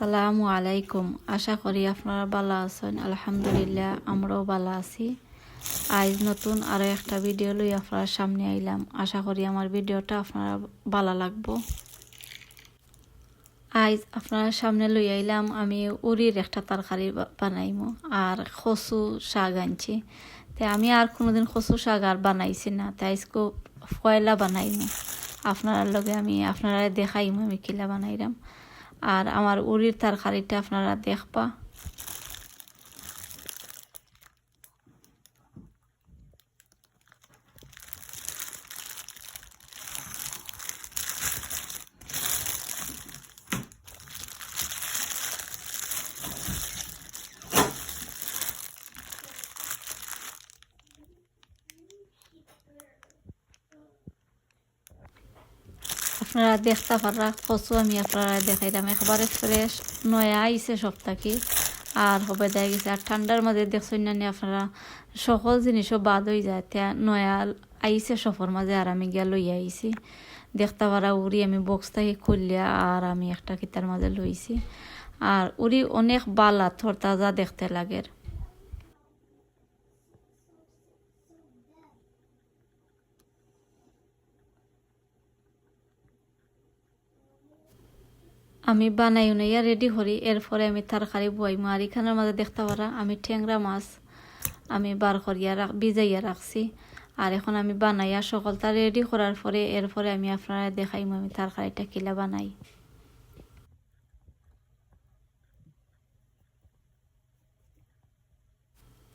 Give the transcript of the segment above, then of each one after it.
আসসালামু আলাইকুম। আশা করি আপনারা ভালো আছেন। আলহামদুলিল্লাহ, আমরাও ভালো আছি। আজ নতুন আরও একটা ভিডিও লই আপনার সামনে আইলাম। আশা করি আমার ভিডিওটা আপনারা ভালো লাগবো। আজ আপনার সামনে লই আইলাম, আমি উরির একটা তরকারি বানাইমো, আর কচু শাক আনছি। তে আমি আর কোনোদিন কচু শাক আর বানাইছি না। তাই আজকে পয়লা বানাইমো। আপনার লগে আমি আপনারা দেখাইমো আমি কিলা বানাইলাম। আর আমার উরির তরকারিটা আপনারা দেখবা। আপনারা দেখতে পারা কচু আমি আপনারা দেখাইলাম একবারে ফ্রেশ নয়া আইছে সপ্তাহে আর হবে দেয় গেছে, আর ঠান্ডার মাঝে দেখছেন না আপনারা? সকল জিনিসও বাদ হয়ে যায়, তে নয়া আইসে সফর মাঝে, আর আমি গিয়া লইয়া আইছি। দেখতে পারা উড়ি আমি বক্স থেকে খুললিয়া, আর আমি একটা কিতার মাঝে লইছি। আর উড়ি অনেক বালা থর তাজা দেখতে লাগে। আমি বানাই উনাইয়া রেডি করি, এরপরে আমি তরকারি বইমো আর এখানের মাঝে দেখতে পারা আমি ঠেংরা মাছ আমি বার করিয়া রাখ, ভিজাইয়া রাখছি। আর এখন আমি বানাইয়া সকলটা রেডি করার পরে এরপরে আমি আপনারা দেখাইমো আমি তরকারিটা কিলা বানাই।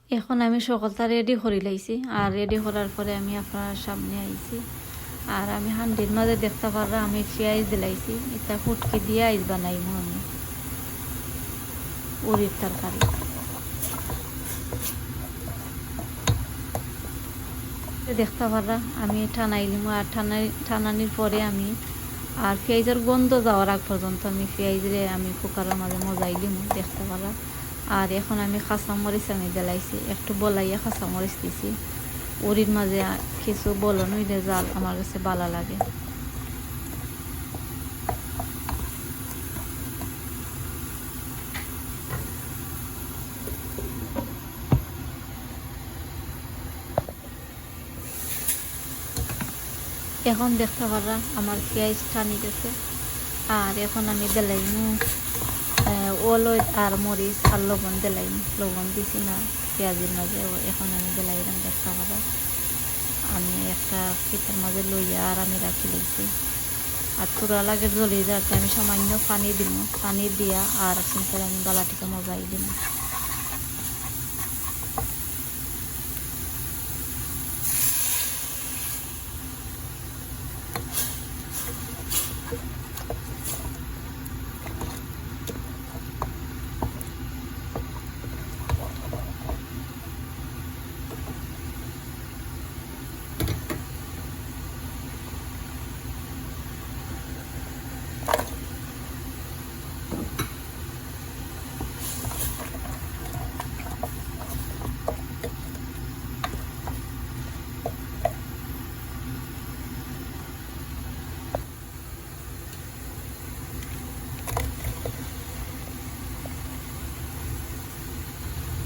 এখন আমি সকলটা রেডি করে লাইছি, আর রেডি করার পরে আমি আপনার সামনে আইছি। আর আমি হান্ডির মাঝে দেখতে পারলাম আমি পেঁয়াজ দিলাইছি, এটা ফুটকি দিয়ে আইস বানাইমু আমি। উড়ির তরকারি। দেখতে পারলাম আমি টানাইলিমু আর টানাই টানানির পরে আমি আর পেঁয়াজের গন্ধ যাওয়ার আগ পর্যন্ত আমি পেঁয়াজরে আমি কুকারের মাঝে মজাইলিমু দেখতে পারলাম আর এখন আমি কাঁচামরিচ আমি দিলাইছি, একটু বলাইয়া কাঁচামরিচ দিছি। উড়ির মাঝে কিছু বলন হইলে জাল আমার কাছে ভালো লাগে। এখন দেখতে পারা আমার পেঁয়াজ টানি গেছে। আর এখন আমি দিলাইমু ওলই আর মরিচ আর লবণ দিলাইম লবণ দিছি না, পেঁয়াজের মাঝে এখন আমি দিলাইলাম একটা পারা আমি একটা পিঠার মাঝে লইয়া আর আমি রাখি লাগছি আর চূড়া লাগে জ্বলে যাতে আমি সামান্য পানি দিব পানি দিয়া আর সিম্পল আমি বালাটিকে মজাই দিব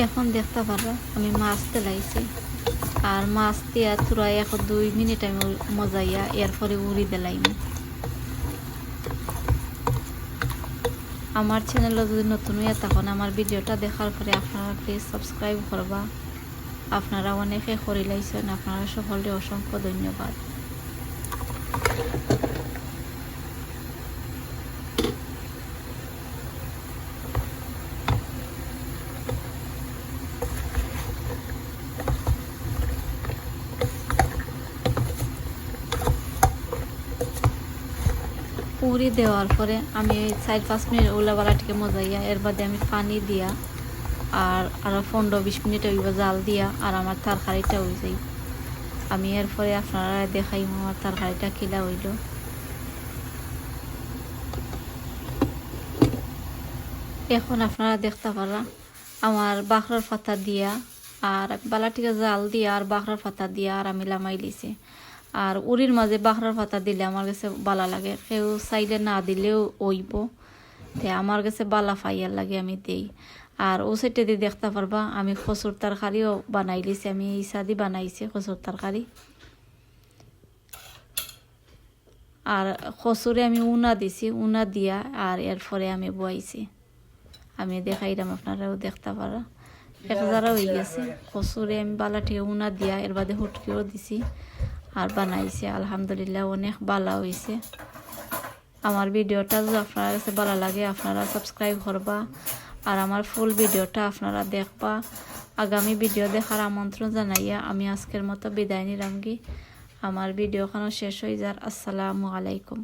এখন দেখতে পারো, আমি মাছ তেলাইছি আর মাছ দিয়া চূড়াই এখন দুই মিনিট আমি মজাইয়া এরপরে উড়ি দিলাইম আমার চ্যানেলে যদি নতুন হয়ে তখন আমার ভিডিওটা দেখার পরে আপনারা প্লিজ সাবস্ক্রাইব করবা। আপনারা অনেকে করে লাইছেন, আপনারা সকলে অসংখ্য ধন্যবাদ। পুরি দেওয়ার পরে আমি চার পাঁচ মিনিট ওলাবালাটিকে মজাইয়া, এর বাদে আমি পানি দিয়া আর আরও পনেরো বিশ মিনিট হইব জাল দিয়া আর আমার তরকারিটা হয়ে যাই আমি এরপরে আপনারা দেখাই আমার তরকারিটা কিলা হইল। এখন আপনারা দেখতে পারা আমার বাখরার পাতা দিয়া আর বালাটিকে জাল দিয়া আর বাখরার পাতা দিয়া আর আমি লামাই লিছি। আর উড়ির মাঝে বাখরার পাতা দিলে আমার কাছে বালা লাগে। কেউ চাইলে না দিলেও ওইব। তে আমার কাছে বালা ফাইয়ার লাগে, আমি দেই। আর ও সাইডে দিয়ে দেখতে পারবা, আমি খসুর তরকারিও বানাই লিছি, আমি ইসাদি বানাইছি খসুর তরকারি। আর খসুরে আমি উনা দিছি, উনা দিয়া আর এরপরে আমি বয়াইছি। আমি দেখাইলাম আপনারাও দেখতে পারা। এক হাজারা হয়ে গেছে। কচুরে আমি বালাটি উনা দিয়া, এর বাদে হুটকিও দিছি। আর বানাইছে, আলহামদুলিল্লাহ অনেক বালা হয়েছে আমার ভিডিওটা যদি আপনার কাছে ভালো লাগে, আপনারা সাবস্ক্রাইব করবা। আর আমার ফুল ভিডিওটা আপনারা দেখবা। আগামী ভিডিও দেখার আমন্ত্রণ জানাইয়া আমি আজকের মতো বিদায় নিলাম কি আমার ভিডিওখানো শেষ হয়ে যার। আসসালামু আলাইকুম।